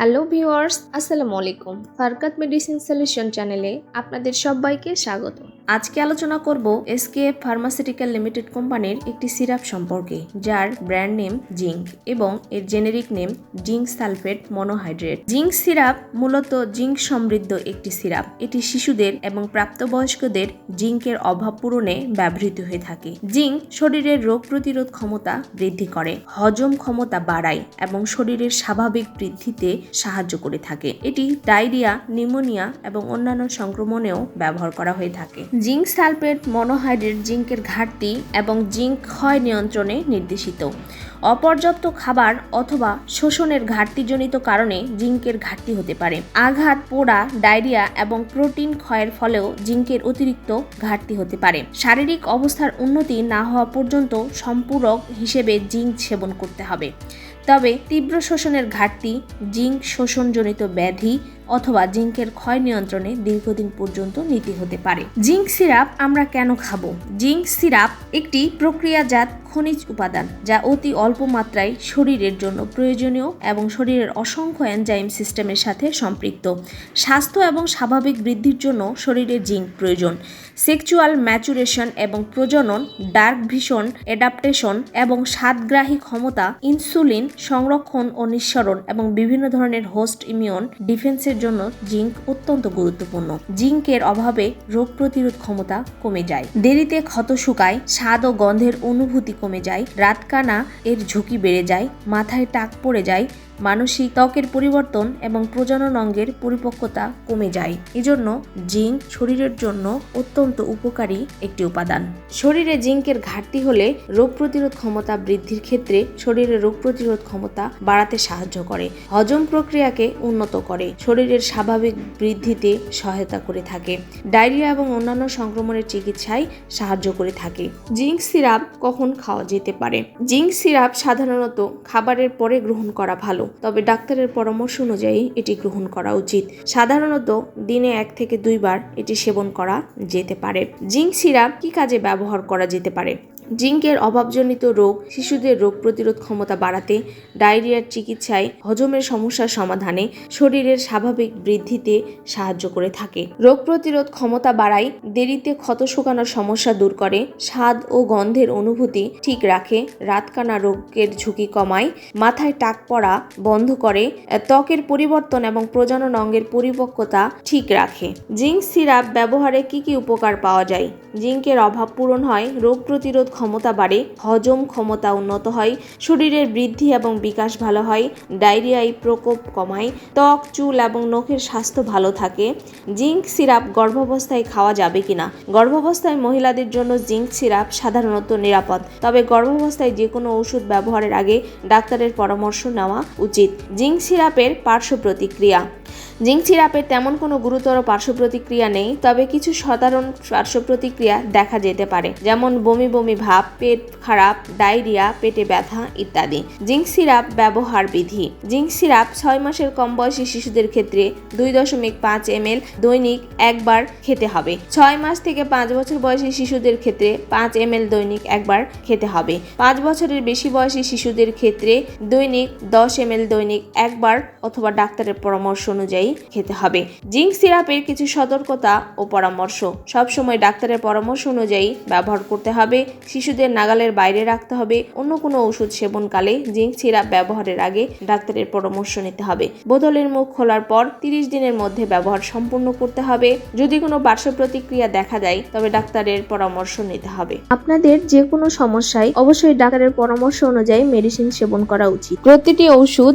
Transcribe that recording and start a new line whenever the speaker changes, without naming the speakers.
Hello viewers, আসসালামু আলাইকুম। ফারকাত medicine solution চ্যানেলে আপনাদের সবাইকে স্বাগত। আজকে আলোচনা করব এসকে ফার্মাসিউটিক্যাল লিমিটেড কোম্পানির একটি সিরাপ সম্পর্কে, যার ব্র্যান্ড নেম জিঙ্ক এবং এর generic name zinc sulphate monohydrate. Zinc syrup মূলত জিঙ্ক সমৃদ্ধ একটি সিরাপ। এটি শিশুদের এবং প্রাপ্তবয়স্কদের জিঙ্কের অভাব পূরণে ব্যবহৃত হয়ে থাকে। জিঙ্ক শরীরের রোগ প্রতিরোধ ক্ষমতা বৃদ্ধি করে, হজম ক্ষমতা বাড়ায় এবং শরীরের স্বাভাবিক বৃদ্ধিতে সাহায্য করে থাকে। এটি ডায়রিয়া, নিউমোনিয়া এবং অন্যান্য সংক্রমণেও ব্যবহার করা হয়ে থাকে। জিঙ্ক সালফেট, মনোহাইড্রেট, জিঙ্কের ঘাটতি এবং জিঙ্ক ক্ষয় নিয়ন্ত্রণে নির্দেশিত। অপর্যাপ্ত খাবার অথবা শোষণের ঘাটতিজনিত কারণে জিঙ্কের ঘাটতি হতে পারে। আঘাত, পোড়া, ডায়রিয়া এবং প্রোটিন ক্ষয়ের ফলেও জিঙ্কের অতিরিক্ত ঘাটতি হতে পারে। শারীরিক অবস্থার উন্নতি না হওয়া পর্যন্ত সম্পূরক হিসেবে জিঙ্ক সেবন করতে হবে। তবে তীব্র শোষণের ঘাটতি জিঙ্ক শোষণজনিত ব্যাধি অথবা জিঙ্কের ক্ষয় নিয়ন্ত্রণে দীর্ঘদিন পর্যন্ত নীতি হতে পারে। জিঙ্ক সিরাপ আমরা কেন খাব? জিঙ্ক সিরাপ একটি প্রক্রিয়াজাত খনিজ উপাদান যা অতি অল্প মাত্রায় শরীরের জন্য প্রয়োজনীয় এবং শরীরের অসংখ্য এনজাইম সিস্টেমের সাথে সম্পৃক্ত। স্বাস্থ্য এবং স্বাভাবিক বৃদ্ধির জন্য শরীরে জিঙ্ক প্রয়োজন। সেক্সুয়াল ম্যাচুরেশন এবং প্রজনন, ডার্ক ভিশন, অ্যাডাপ্টেশন এবং স্বাদগ্রাহী ক্ষমতা, ইনসুলিন সংরক্ষণ ও নিঃসরণ এবং বিভিন্ন ধরনের হোস্ট ইমিউন ডিফেন্সের জন্য জিঙ্ক অত্যন্ত গুরুত্বপূর্ণ। জিঙ্কের অভাবে রোগ প্রতিরোধ ক্ষমতা কমে যায়। দেরিতে ক্ষত শুকায়, স্বাদ ও গন্ধের অনুভূতি কমে যায়, রাতকানা এর ঝুঁকি বেড়ে যায়, মাথায় টাক পড়ে যায় মানসিক ত্বকের পরিবর্তন এবং প্রজনন অঙ্গের পরিপক্কতা কমে যায়। এজন্য জিঙ্ক শরীরের জন্য অত্যন্ত উপকারী একটি উপাদান। শরীরে জিঙ্কের ঘাটতি হলে রোগ প্রতিরোধ ক্ষমতা বৃদ্ধির ক্ষেত্রে শরীরের রোগ প্রতিরোধ ক্ষমতা বাড়াতে সাহায্য করে, হজম প্রক্রিয়াকে উন্নত করে, শরীরের স্বাভাবিক বৃদ্ধিতে সহায়তা করে থাকে, ডায়রিয়া এবং অন্যান্য সংক্রমণের চিকিৎসায় সাহায্য করে থাকে। জিঙ্ক সিরাপ কখন খাওয়া যেতে পারে? জিঙ্ক সিরাপ সাধারণত খাবারের পরে গ্রহণ করা ভালো। তবে ডাক্তারের পরামর্শ অনুযায়ী এটি গ্রহণ করা উচিত। সাধারণত দিনে এক থেকে দুইবার এটি সেবন করা যেতে পারে। জিঙ্ক সিরাপ কি কাজে ব্যবহার করা যেতে পারে? জিঙ্কের অভাবজনিত রোগ, শিশুদের রোগ প্রতিরোধ ক্ষমতা বাড়াতে, ডায়রিয়ার চিকিৎসায় হজমের সমস্যার সমাধানে শরীরের স্বাভাবিক বৃদ্ধিতে সাহায্য করে থাকে। রোগ প্রতিরোধ ক্ষমতা বাড়ায়, দেরিতে ক্ষত শুকানোর সমস্যা দূর করে, স্বাদ ও গন্ধের অনুভূতি ঠিক রাখে, রাতকানা রোগের ঝুঁকি কমায়, মাথায় টাক পড়া বন্ধ করে, ত্বকের পরিবর্তন এবং প্রজনন অঙ্গের পরিপক্কতা ঠিক রাখে। জিঙ্ক সিরাপ ব্যবহারে কি কি উপকার পাওয়া যায়? জিঙ্কের অভাব পূরণ হয়, রোগ প্রতিরোধ ক্ষমতা বাড়ে, হজম ক্ষমতা উন্নত হয়, শরীরের বৃদ্ধি এবং বিকাশ ভালো হয়, ডায়রিয়ায় প্রকোপ কমায়, ত্বক, চুল এবং নখের স্বাস্থ্য ভালো থাকে। জিঙ্ক সিরাপ গর্ভাবস্থায় খাওয়া যাবে কিনা? গর্ভাবস্থায় মহিলাদের জন্য জিঙ্ক সিরাপ সাধারণত নিরাপদ, তবে গর্ভাবস্থায় যে কোনো ওষুধ ব্যবহারের আগে ডাক্তারের পরামর্শ নেওয়া উচিত। জিঙ্ক সিরাপের পার্শ্ব প্রতিক্রিয়া জিঙ্ক সিরাপের তেমন কোনো গুরুতর পার্শ্ব প্রতিক্রিয়া নেই, তবে কিছু সাধারণ পার্শ্ব প্রতিক্রিয়া দেখা যেতে পারে, যেমন বমি বমি ভাব, পেট খারাপ, ডায়রিয়া, পেটে ব্যথা ইত্যাদি। জিঙ্ক সিরাপ ব্যবহার বিধি। জিঙ্ক সিরাপ ছয় মাসের কম বয়সী শিশুদের ক্ষেত্রে দুই দশমিক পাঁচ এম দৈনিক একবার খেতে হবে। ছয় মাস থেকে পাঁচ বছর বয়সী শিশুদের ক্ষেত্রে পাঁচ এম দৈনিক একবার খেতে হবে। পাঁচ বছরের বেশি বয়সী শিশুদের ক্ষেত্রে দৈনিক দশ এম দৈনিক একবার অথবা ডাক্তারের পরামর্শ অনুযায়ী খেতে হবে। জিঙ্ক সিরাপের কিছু সতর্কতা ও পরামর্শ। সবসময় ডাক্তারের পরামর্শ অনুযায়ী ব্যবহার করতে হবে। শিশুদের নাগালের বাইরে রাখতে হবে। অন্য কোনো ওষুধ সেবনকালে জিঙ্ক সিরাপ ব্যবহারের আগে ডাক্তারের পরামর্শ নিতে হবে। বোতলের মুখ খোলার পর তিরিশ দিনের মধ্যে ব্যবহার সম্পূর্ণ করতে হবে। যদি কোনো পার্শ্ব প্রতিক্রিয়া দেখা যায় তবে ডাক্তারের পরামর্শ নিতে হবে। আপনাদের যে কোনো সমস্যায় অবশ্যই ডাক্তারের পরামর্শ অনুযায়ী মেডিসিন সেবন করা উচিত। প্রতিটি ওষুধ